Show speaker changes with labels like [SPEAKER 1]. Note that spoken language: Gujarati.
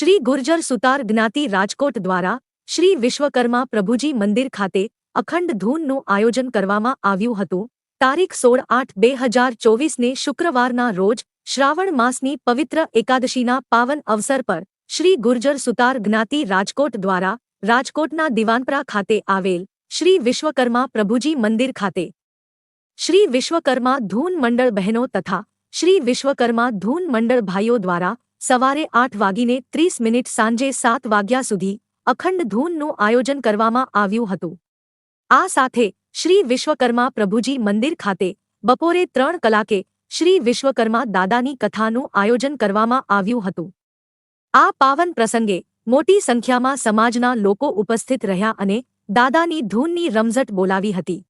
[SPEAKER 1] શ્રી ગુર્જર સુતાર જ્ઞાતિ રાજકોટ દ્વારા શ્રી વિશ્વકર્મા પ્રભુજી મંદિર ખાતે અખંડ ધૂનનું આયોજન કરવામાં આવ્યું હતું. તારીખ સોળ આઠ બે હજાર ચોવીસને શુક્રવારના રોજ શ્રાવણ માસની પવિત્ર એકાદશીના પાવન અવસર પર શ્રી ગુર્જર સુતાર જ્ઞાતિ રાજકોટ દ્વારા રાજકોટના દિવાનપરા ખાતે આવેલ શ્રી વિશ્વકર્મા પ્રભુજી મંદિર ખાતે શ્રી વિશ્વકર્મા ધૂન મંડળ બહેનો તથા શ્રી વિશ્વકર્મા ધૂન મંડળ ભાઈઓ દ્વારા સવારે આઠ વાગીને ત્રીસ મિનિટ સાંજે સાત વાગ્યા સુધી અખંડ ધૂનનું આયોજન કરવામાં આવ્યું હતું. આ સાથે શ્રી વિશ્વકર્મા પ્રભુજી મંદિર ખાતે બપોરે ત્રણ કલાકે શ્રી વિશ્વકર્મા દાદાની કથાનું આયોજન કરવામાં આવ્યું હતું. આ પાવન પ્રસંગે મોટી સંખ્યામાં સમાજના લોકો ઉપસ્થિત રહ્યા અને દાદાની ધૂનની રમઝટ બોલાવી હતી.